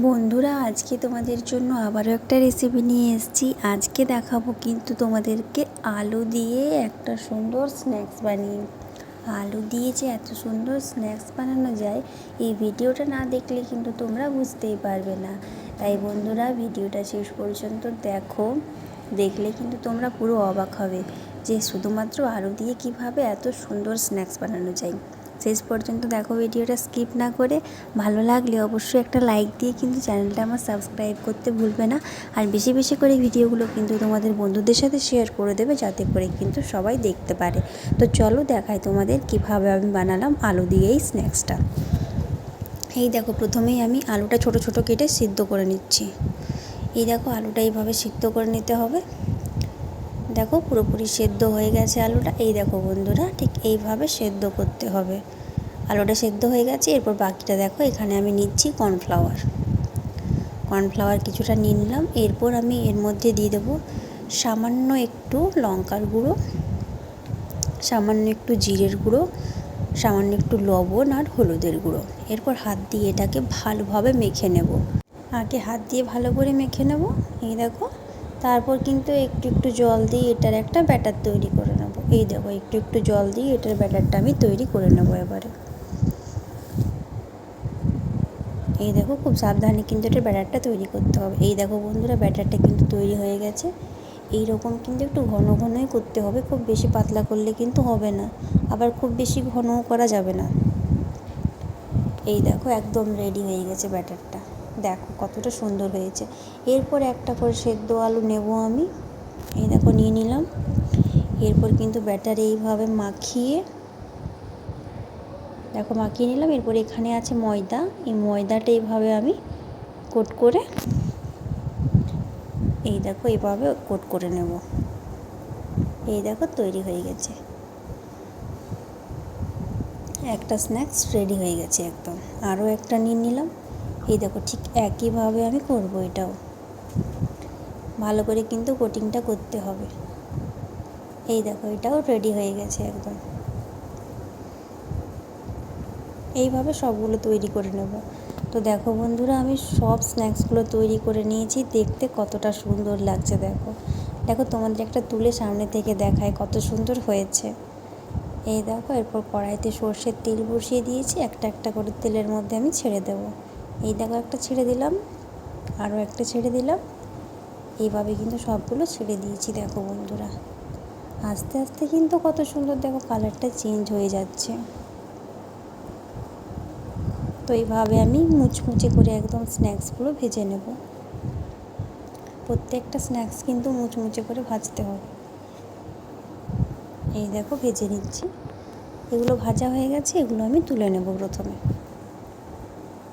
বন্ধুরা, আজকে তোমাদের জন্য আবারও একটা রেসিপি নিয়ে এসেছি। আজকে দেখাবো কিন্তু তোমাদেরকে আলু দিয়ে একটা সুন্দর স্ন্যাক্স বানিয়ে। আলু দিয়ে যে এত সুন্দর স্ন্যাক্স বানানো যায়, এই ভিডিওটা না দেখলে কিন্তু তোমরা বুঝতেই পারবে না। তাই বন্ধুরা, ভিডিওটা শেষ পর্যন্ত দেখো। দেখলে কিন্তু তোমরা পুরো অবাক হবে যে শুধুমাত্র আলু দিয়ে কীভাবে এত সুন্দর স্ন্যাক্স বানানো যায়। শেষ পর্যন্ত। দেখো ভিডিওটা স্কিপ না করে ভালো লাগলে অবশ্যই একটা লাইক দিয়ে কিন্তু চ্যানেলটা আমার সাবস্ক্রাইব করতে ভুলবে না। আর বেশি বেশি করে ভিডিওগুলো কিন্তু তোমাদের বন্ধুদের সাথে শেয়ার করে দেবে, যাতে করে কিন্তু সবাই দেখতে পারে। তো চলো দেখাই তোমাদের কীভাবে আমি বানালাম আলু দিয়ে এই স্ন্যাক্সটা এই দেখো, প্রথমেই আমি আলুটা ছোট ছোট কেটে সিদ্ধ করে নিচ্ছি। এই দেখো, আলুটা এইভাবে সিদ্ধ করে নিতে হবে। দেখো পুরোপুরি সেদ্ধ হয়ে গেছে আলুটা। এই দেখো বন্ধুরা, ঠিক এইভাবে সেদ্ধ করতে হবে। আলুটা সেদ্ধ হয়ে গেছে, এরপর বাকিটা দেখো, এখানে আমি নিচ্ছি কর্নফ্লাওয়ার। কর্নফ্লাওয়ার কিছুটা নিয়ে নিলাম, এরপর আমি এর মধ্যে দিয়ে দেবো সামান্য একটু লঙ্কার গুঁড়ো, সামান্য একটু জিরের গুঁড়ো, সামান্য একটু লবণ আর হলুদের গুঁড়ো। এরপর হাত দিয়ে এটাকে ভালোভাবে মেখে নেব। আগে হাত দিয়ে ভালো করে মেখে নেব, এই দেখো। তারপর কিন্তু একটু একটু জল দিয়ে এটার একটা ব্যাটার তৈরি করে নেব। এই দেখো, একটু একটু জল দিয়ে এটার ব্যাটারটা আমি তৈরি করে নেব এবারে। এই দেখো, খুব সাবধানে কিন্তু এটার ব্যাটারটা তৈরি করতে হবে। এই দেখো বন্ধুরা, ব্যাটারটা কিন্তু তৈরি হয়ে গেছে। এই রকম কিন্তু একটু ঘন ঘনই করতে হবে, খুব বেশি পাতলা করলে কিন্তু হবে না, আবার খুব বেশি ঘনও করা যাবে না। এই দেখো, একদম রেডি হয়ে গেছে ব্যাটারটা। দেখো কতটা সুন্দর হয়েছে। এরপর একটা করে সেদ্ধ আলু নেব আমি। এই দেখো নিয়ে নিলাম। এরপর কিন্তু ব্যাটার এইভাবে মাখিয়ে দেখো মাখিয়ে নিলাম। এরপর এখানে আছে ময়দা। এই ময়দাটা এইভাবে আমি কোট করে এই দেখো এইভাবে কোট করে নেব। এই দেখো তৈরি হয়ে গেছে। একটা স্ন্যাক্স রেডি হয়ে গেছে একদম। আরও একটা নিয়ে নিলাম। এই দেখো, ঠিক একইভাবে আমি করব এটাও। ভালো করে কিন্তু কোটিংটা করতে হবে। এই দেখো, এটাও রেডি হয়ে গেছে একদম। এইভাবে সবগুলো তৈরি করে নেব। তো দেখো বন্ধুরা, আমি সব স্ন্যাক্সগুলো তৈরি করে নিয়েছি। দেখতে কতটা সুন্দর লাগছে, দেখো। দেখো, তোমাদের একটা তুলে সামনে থেকে দেখায় কত সুন্দর হয়েছে। এই দেখো, এরপর কড়াইতে সর্ষের তেল বসিয়ে দিয়েছি। একটা একটা করে তেলের মধ্যে আমি ছেড়ে দেবো। এই দেখো একটা ছেড়ে দিলাম, আরও একটা ছেড়ে দিলাম। এইভাবে কিন্তু সবগুলো ছেড়ে দিয়েছি, দেখো বন্ধুরা। আস্তে আস্তে কিন্তু কত সুন্দর দেখো কালারটা চেঞ্জ হয়ে যাচ্ছে। তো এইভাবে আমি মুচমুচে করে একদম স্ন্যাক্সগুলো ভেজে নেব। প্রত্যেকটা স্ন্যাক্স কিন্তু মুচমুচে করে ভাজতে হবে। এই দেখো ভেজে নিচ্ছি। এগুলো ভাজা হয়ে গেছে, এগুলো আমি তুলে নেব প্রথমে।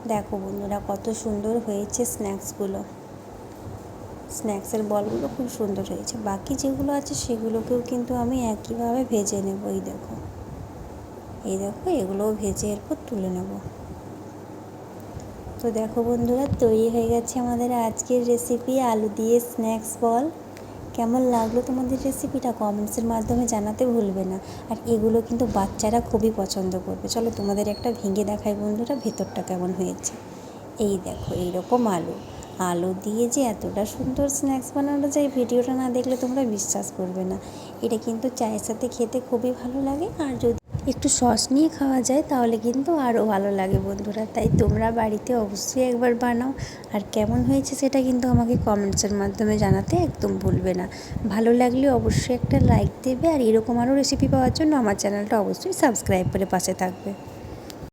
দেখো বন্ধুরা, কত সুন্দর হয়েছে স্ন্যাক্সগুলো। স্ন্যাক্সের বলগুলো খুব সুন্দর হয়েছে। বাকি যেগুলো আছে সেগুলোকেও কিন্তু আমি একইভাবে ভেজে নেব, এই দেখো। এই দেখো, এগুলোও ভেজে এরপর তুলে নেব। তো দেখো বন্ধুরা, তৈরি হয়ে গেছে আমাদের আজকের রেসিপি আলু দিয়ে স্ন্যাক্স বল। কেমন লাগল তোমাদের রেসিপিটা কমেন্টসের মাধ্যমে জানাতে ভুলবে না। আর এগুলো কিন্তু বাচ্চারা খুবই পছন্দ করবে। চলো তোমাদের একটা ভেঙে দেখাই বন্ধুরা, ভেতরটা কেমন হয়েছে। এই দেখো, এইরকম আলু। আলু দিয়ে যে এতটা সুন্দর স্ন্যাক্স বানানো যায়, ভিডিওটা না দেখলে তোমরা বিশ্বাস করবে না। এটা কিন্তু চায়ের সাথে খেতে খুবই ভালো লাগে। আর যদি একটু সস নিয়ে খাওয়া যায়, তাহলে কিন্তু আরও ভালো লাগে বন্ধুরা। তাই তোমরা বাড়িতে অবশ্যই একবার বানাও। আর কেমন হয়েছে সেটা কিন্তু আমাকে কমেন্টসের মাধ্যমে জানাতে একদম ভুলবে না। ভালো লাগলে অবশ্যই একটা লাইক দেবে, আর এরকম আরও রেসিপি পাওয়ার জন্য আমার চ্যানেলটা অবশ্যই সাবস্ক্রাইব করে পাশে থাকবে।